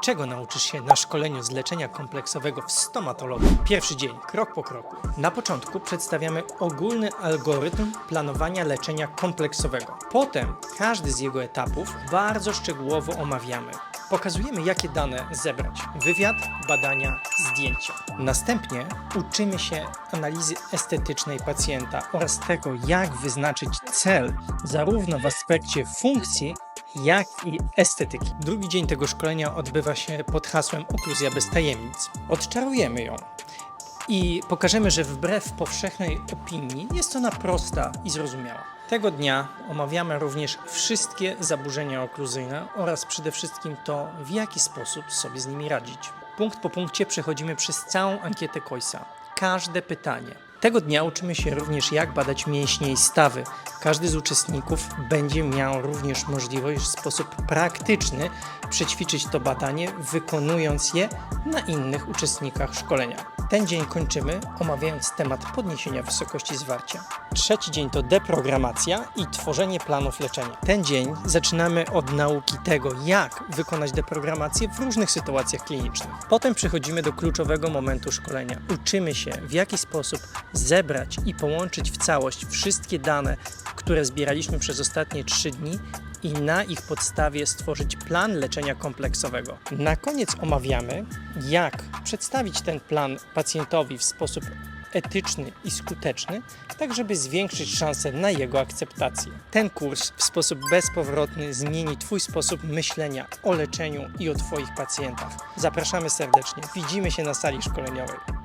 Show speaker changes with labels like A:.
A: Czego nauczysz się na szkoleniu z leczenia kompleksowego w stomatologii? Pierwszy dzień, krok po kroku. Na początku przedstawiamy ogólny algorytm planowania leczenia kompleksowego. Potem każdy z jego etapów bardzo szczegółowo omawiamy. Pokazujemy, jakie dane zebrać: wywiad, badania, zdjęcia. Następnie uczymy się analizy estetycznej pacjenta oraz tego, jak wyznaczyć cel, zarówno w aspekcie funkcji, jak i estetyki. Drugi dzień tego szkolenia odbywa się pod hasłem Okluzja bez tajemnic. Odczarujemy ją i pokażemy, że wbrew powszechnej opinii jest ona prosta i zrozumiała. Tego dnia omawiamy również wszystkie zaburzenia okluzyjne oraz przede wszystkim to, w jaki sposób sobie z nimi radzić. Punkt po punkcie przechodzimy przez całą ankietę Koisa. Każde pytanie. Tego dnia uczymy się również, jak badać mięśnie i stawy. Każdy z uczestników będzie miał również możliwość w sposób praktyczny przećwiczyć to badanie, wykonując je na innych uczestnikach szkolenia. Ten dzień kończymy omawiając temat podniesienia wysokości zwarcia. Trzeci dzień to deprogramacja i tworzenie planów leczenia. Ten dzień zaczynamy od nauki tego, jak wykonać deprogramację w różnych sytuacjach klinicznych. Potem przechodzimy do kluczowego momentu szkolenia. Uczymy się, w jaki sposób zebrać i połączyć w całość wszystkie dane, które zbieraliśmy przez ostatnie trzy dni i na ich podstawie stworzyć plan leczenia kompleksowego. Na koniec omawiamy, jak przedstawić ten plan pacjentowi w sposób etyczny i skuteczny, tak żeby zwiększyć szanse na jego akceptację. Ten kurs w sposób bezpowrotny zmieni Twój sposób myślenia o leczeniu i o Twoich pacjentach. Zapraszamy serdecznie. Widzimy się na sali szkoleniowej.